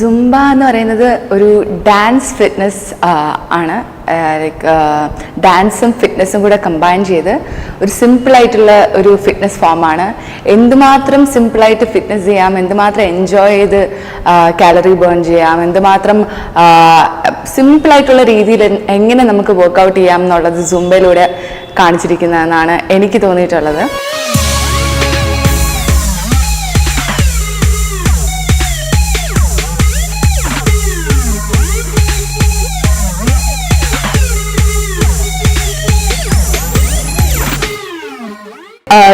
Zumba എന്ന് പറയുന്നത് ഒരു ഡാൻസ് ഫിറ്റ്നസ് ആണ്. ലൈക്ക് ഡാൻസും ഫിറ്റ്നസ്സും കൂടെ കമ്പൈൻ ചെയ്ത് ഒരു സിമ്പിളായിട്ടുള്ള ഒരു ഫിറ്റ്നസ് ഫോമാണ് എന്തുമാത്രം സിമ്പിളായിട്ട് ഫിറ്റ്നസ് ചെയ്യാം എന്തുമാത്രം എൻജോയ് ചെയ്ത് കാലറി ബേൺ ചെയ്യാം എന്തുമാത്രം സിമ്പിളായിട്ടുള്ള രീതിയിൽ എങ്ങനെ നമുക്ക് വർക്കൗട്ട് ചെയ്യാം എന്നുള്ളത് സുംബയിലൂടെ കാണിച്ചിരിക്കുന്നതെന്നാണ് എനിക്ക് തോന്നിയിട്ടുള്ളത്.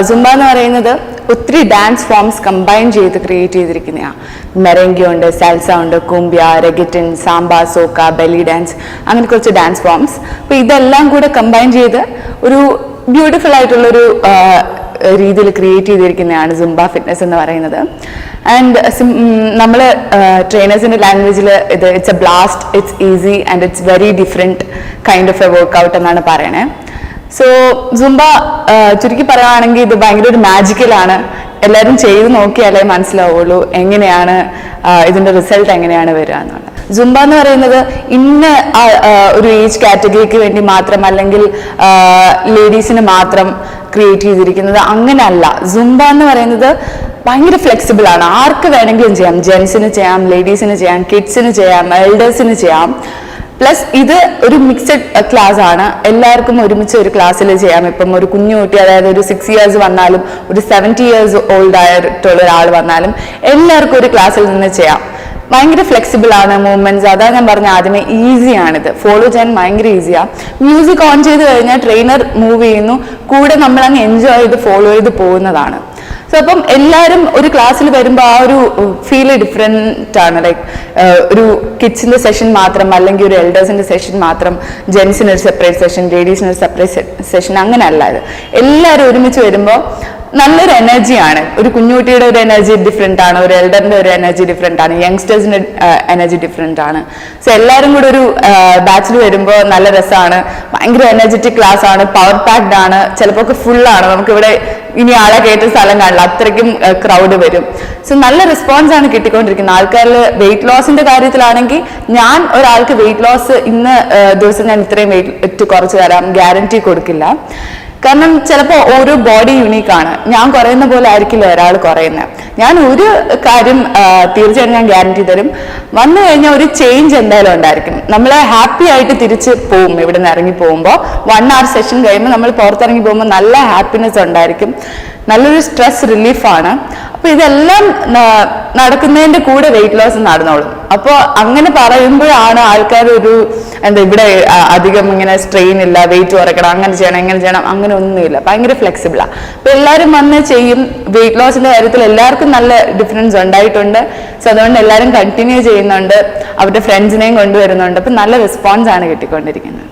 സുംബ എന്ന് പറയുന്നത് ഒത്തിരി ഡാൻസ് ഫോംസ് കമ്പൈൻ ചെയ്ത് ക്രിയേറ്റ് ചെയ്തിരിക്കുന്നതാണ് മെറെങ്കി ഉണ്ട് സാൽസ ഉണ്ട് കുമ്പ്യ രഗറ്റൻ സാമ്പ സോക്ക ബെലി ഡാൻസ് അങ്ങനെ കുറച്ച് ഡാൻസ് ഫോംസ് അപ്പോൾ ഇതെല്ലാം കൂടെ കമ്പൈൻ ചെയ്ത് ഒരു ബ്യൂട്ടിഫുൾ ആയിട്ടുള്ളൊരു രീതിയിൽ ക്രിയേറ്റ് ചെയ്തിരിക്കുന്നതാണ് സുംബ ഫിറ്റ്നസ് എന്ന് പറയുന്നത്. ആൻഡ് നമ്മൾ ട്രെയിനേഴ്സിന്റെ ലാംഗ്വേജിൽ ഇത് it's a blast it's easy and it's very different kind of a workout എന്നാണ് പറയണേ. സോ സുംബ ചുരുക്കി പറയുകയാണെങ്കിൽ ഇത് ഭയങ്കര ഒരു മാജിക്കലാണ് എല്ലാവരും ചെയ്ത് നോക്കിയാലേ മനസ്സിലാവുള്ളൂ എങ്ങനെയാണ് ഇതിന്റെ റിസൾട്ട് എങ്ങനെയാണ് വരിക എന്നുള്ളത്. സുംബ എന്ന് പറയുന്നത് ഇന്ന ഒരു ഏജ് കാറ്റഗറിക്ക് വേണ്ടി മാത്രം അല്ലെങ്കിൽ ലേഡീസിന് മാത്രം ക്രിയേറ്റ് ചെയ്തിരിക്കുന്നത് അങ്ങനെയല്ല സുംബ എന്ന് പറയുന്നത് ഭയങ്കര ഫ്ലെക്സിബിൾ ആണ്. ആർക്ക് വേണമെങ്കിലും ചെയ്യാം. ജെൻസിന് ചെയ്യാം ലേഡീസിന് ചെയ്യാം കിഡ്സിന് ചെയ്യാം എൽഡേഴ്സിന് ചെയ്യാം. പ്ലസ് ഇത് ഒരു മിക്സഡ് ക്ലാസ് ആണ്. എല്ലാവർക്കും ഒരുമിച്ച് ഒരു ക്ലാസ്സിൽ ചെയ്യാം. ഇപ്പം ഒരു കുഞ്ഞു കുട്ടി അതായത് ഒരു സിക്സ് ഇയേഴ്സ് വന്നാലും ഒരു സെവന്റി ഇയേഴ്സ് ഓൾഡ് ആയിട്ടുള്ള ഒരാൾ വന്നാലും എല്ലാവർക്കും ഒരു ക്ലാസ്സിൽ നിന്ന് ചെയ്യാം. ഭയങ്കര ഫ്ലെക്സിബിൾ ആണ് മൂവ്മെന്റ്സ് അതാ ഞാൻ പറഞ്ഞ ആദ്യമേ ഈസിയാണിത് ഫോളോ ചെയ്യാൻ ഭയങ്കര ഈസിയാണ് മ്യൂസിക് ഓൺ ചെയ്ത് കഴിഞ്ഞാൽ ട്രെയിനർ മൂവ് ചെയ്യുന്നു. കൂടെ നമ്മൾ അങ്ങ് എൻജോയ് ചെയ്ത് ഫോളോ ചെയ്ത് പോകുന്നതാണ്. സോ അപ്പം എല്ലാവരും ഒരു ക്ലാസ്സിൽ വരുമ്പോൾ ആ ഒരു ഫീൽ ഡിഫറെന്റ് ആണ്. ലൈക്ക് ഒരു കിഡ്സിന്റെ സെഷൻ മാത്രം അല്ലെങ്കിൽ ഒരു എൽഡേഴ്സിന്റെ സെഷൻ മാത്രം ജെൻസിന് ഒരു സെപ്പറേറ്റ് സെഷൻ ലേഡീസിന് ഒരു സെപ്പറേറ്റ് സെഷൻ അങ്ങനെയല്ല അത് എല്ലാവരും ഒരുമിച്ച് വരുമ്പോൾ നല്ലൊരു എനർജിയാണ് ഒരു കുഞ്ഞുകുട്ടിയുടെ ഒരു എനർജി ഡിഫറെന്റ് ആണ്. ഒരു എൽഡറിന്റെ ഒരു എനർജി ഡിഫറെന്റ് ആണ്. യങ്സ്റ്റേഴ്സിന്റെ എനർജി ഡിഫറെന്റ് ആണ്. സോ എല്ലാവരും കൂടെ ഒരു ബാച്ചിൽ വരുമ്പോൾ നല്ല രസമാണ് ഭയങ്കര എനർജറ്റിക് ക്ലാസ് ആണ്. പവർ പാക്ഡ് ആണ്. ചിലപ്പോൾ ഒക്കെ ഫുള്ളാണ് നമുക്കിവിടെ ഇനി ആളെ കയറ്റ സ്ഥലം കാണില്ല അത്രയ്ക്കും ക്രൗഡ് വരും. സോ നല്ല റെസ്പോൺസ് ആണ് കിട്ടിക്കൊണ്ടിരിക്കുന്നത്. ആൾക്കാരിൽ വെയിറ്റ് ലോസിന്റെ കാര്യത്തിലാണെങ്കിൽ ഞാൻ ഒരാൾക്ക് വെയിറ്റ് ലോസ് ഇന്ന് ദിവസം ഞാൻ ഇത്രയും വെയിറ്റ് കുറച്ച് തരാം. ഗ്യാരണ്ടി കൊടുക്കില്ല. കാരണം ചിലപ്പോൾ ഓരോ ബോഡി യുണീക്ക് ആണ്. ഞാൻ കുറയുന്ന പോലെ ആയിരിക്കില്ല ഒരാൾ കുറയുന്നത് ഞാൻ ഒരു കാര്യം തീർച്ചയായും ഞാൻ ഗ്യാരണ്ടി തരും. വന്നു കഴിഞ്ഞാൽ ഒരു ചേഞ്ച് എന്തായാലും ഉണ്ടായിരിക്കും. നമ്മൾ ഹാപ്പി ആയിട്ട് തിരിച്ച് പോകും ഇവിടെ നിന്ന് ഇറങ്ങി പോകുമ്പോൾ വൺ അവർ സെഷൻ കഴിയുമ്പോൾ നമ്മൾ പുറത്തിറങ്ങി പോകുമ്പോൾ നല്ല ഹാപ്പിനെസ് ഉണ്ടായിരിക്കും. നല്ലൊരു സ്ട്രെസ് റിലീഫാണ് അപ്പോൾ ഇതെല്ലാം നടക്കുന്നതിന്റെ കൂടെ വെയിറ്റ് ലോസ് നടന്നോളും. അപ്പോൾ അങ്ങനെ പറയുമ്പോഴാണ് ആൾക്കാർ ഒരു എന്താ ഇവിടെ അധികം ഇങ്ങനെ സ്ട്രെയിൻ ഇല്ല വെയിറ്റ് കുറയ്ക്കണം അങ്ങനെ ചെയ്യണം എങ്ങനെ ചെയ്യണം അങ്ങനെ ഒന്നുമില്ല. ഭയങ്കര ഫ്ലെക്സിബിളാണ് അപ്പോൾ എല്ലാവരും വന്ന് ചെയ്യും. വെയിറ്റ് ലോസിന്റെ കാര്യത്തിൽ എല്ലാവർക്കും നല്ല ഡിഫറൻസ് ഉണ്ടായിട്ടുണ്ട്. സോ അതുകൊണ്ട് എല്ലാവരും കണ്ടിന്യൂ ചെയ്യുന്നുണ്ട്. അവരുടെ ഫ്രണ്ട്സിനെയും കൊണ്ടുവരുന്നുണ്ട്. അപ്പം നല്ല റെസ്പോൺസാണ് കിട്ടിക്കൊണ്ടിരിക്കുന്നത്.